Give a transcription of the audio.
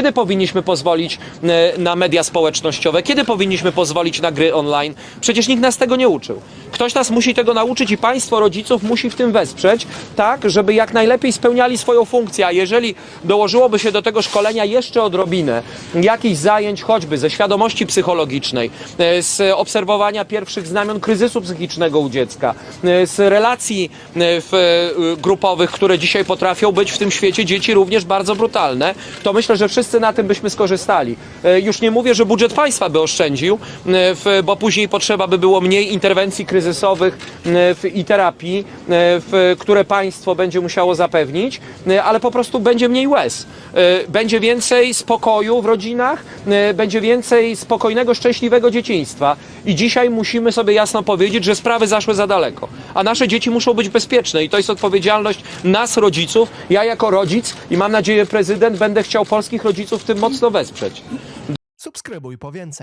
Kiedy powinniśmy pozwolić e, na media społecznościowe? Kiedy powinniśmy pozwolić na gry online? Przecież nikt nas tego nie uczył. Ktoś nas musi tego nauczyć i państwo rodziców musi w tym wesprzeć, tak, żeby jak najlepiej spełniali swoją funkcję. A jeżeli dołożyłoby się do tego szkolenia jeszcze odrobinę jakichś zajęć, choćby ze świadomości psychologicznej, e, z obserwowania pierwszych znamion kryzysu psychicznego u dziecka, e, z relacji e, grupowych, które dzisiaj potrafią być w tym świecie dzieci również bardzo brutalne, to myślę, że wszyscy na tym byśmy skorzystali. Już nie mówię, że budżet państwa by oszczędził, bo później potrzeba by było mniej interwencji kryzysowych e, w, i terapii, e, które państwo będzie musiało zapewnić, e, ale po prostu będzie mniej łez. E, Będzie więcej spokoju w rodzinach, e, będzie więcej spokojnego, szczęśliwego dzieciństwa. I dzisiaj musimy sobie jasno powiedzieć, że sprawy zaszły za daleko. A nasze dzieci muszą być bezpieczne i to jest odpowiedzialność nas, rodziców. Ja jako rodzic i mam nadzieję prezydent będę chciał polskich rodziców w tym mocno wesprzeć. Subskrybuj po więcej.